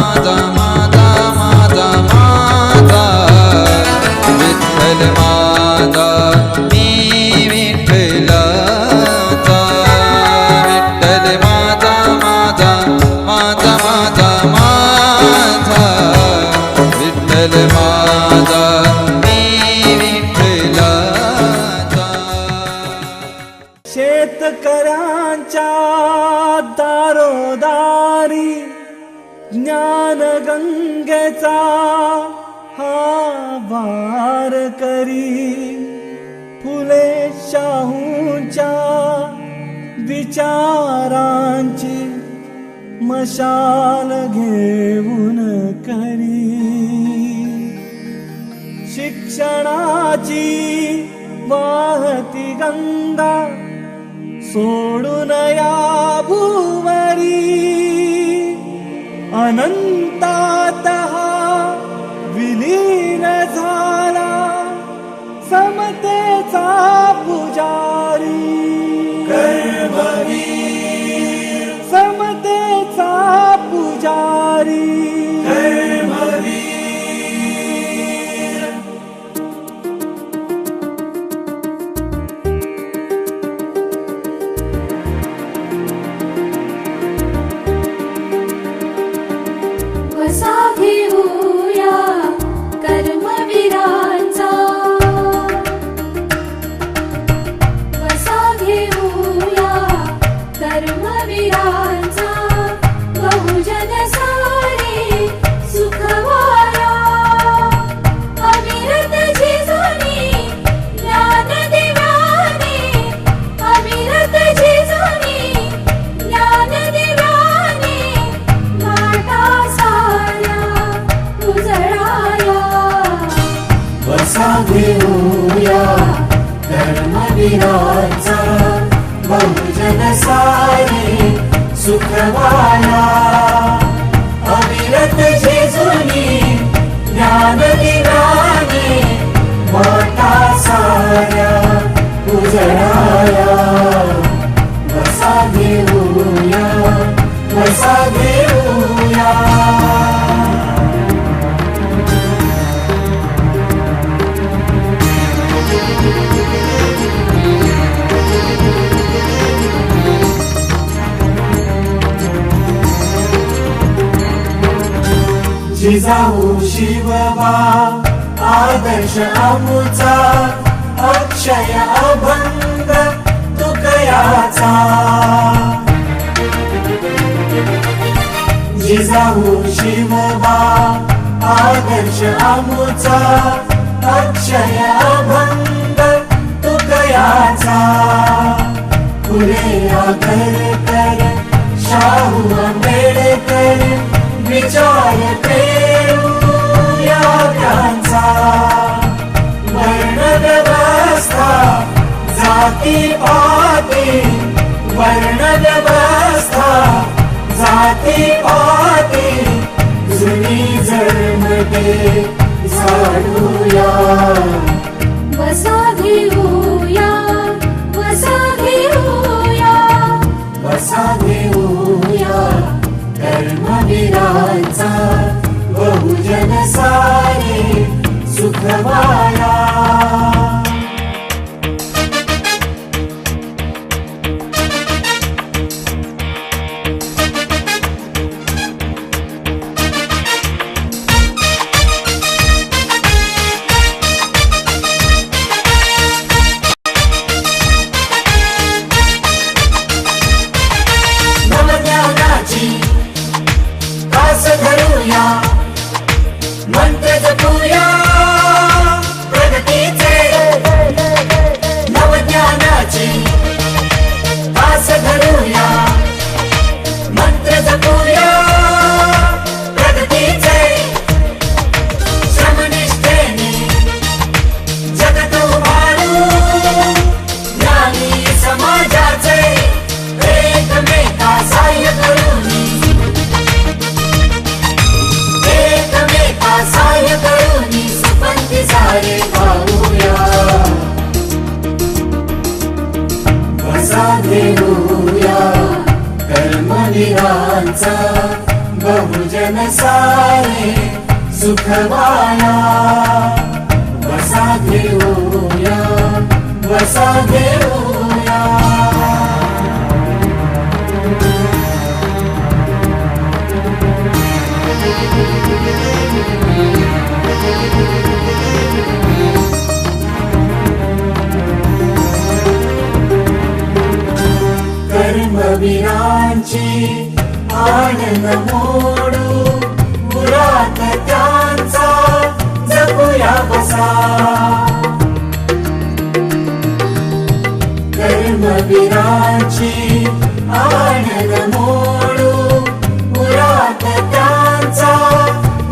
माता माता माझा विठ्ठल माता. विचारांची मशाल घेऊन करी. शिक्षणाची वाहती गंगा सोडून या भूवरी. अनंतात विलीन झाला समतेचा पुजारी घेऊया कर्मवीराचा बहुजन सारे सुखवाया अविरत जिजाऊ शिवबा आदर्श अमुचा अक्षय अभंग तुकयाचा. जिजाऊ शिवबा आदर्श अमुचा अक्षय अभंग तुकयाचा. फुले आगरकर शाहू आंबेडकर जाती पाती वर्ण व्यवस्था जाती पाती जुनी जन्मते झाडूया वसा घेऊया वसा घेऊया वसा घेऊया कर्मवीरांचा बहुजन सारे सुखवाया कर्मवीरांचा बहुजन सारे सुखवाया बसा घेऊया बसा घेऊया कर्मवीरांची आनंद मोडू. मुरात त्यांचा जपूया बसा. कर्मवीरांची आनंद मोडू. मुरात त्यांचा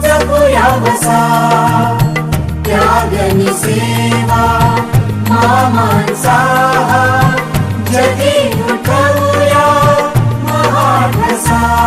जपूया बसा. त्यागनी सेवा मामांचा time.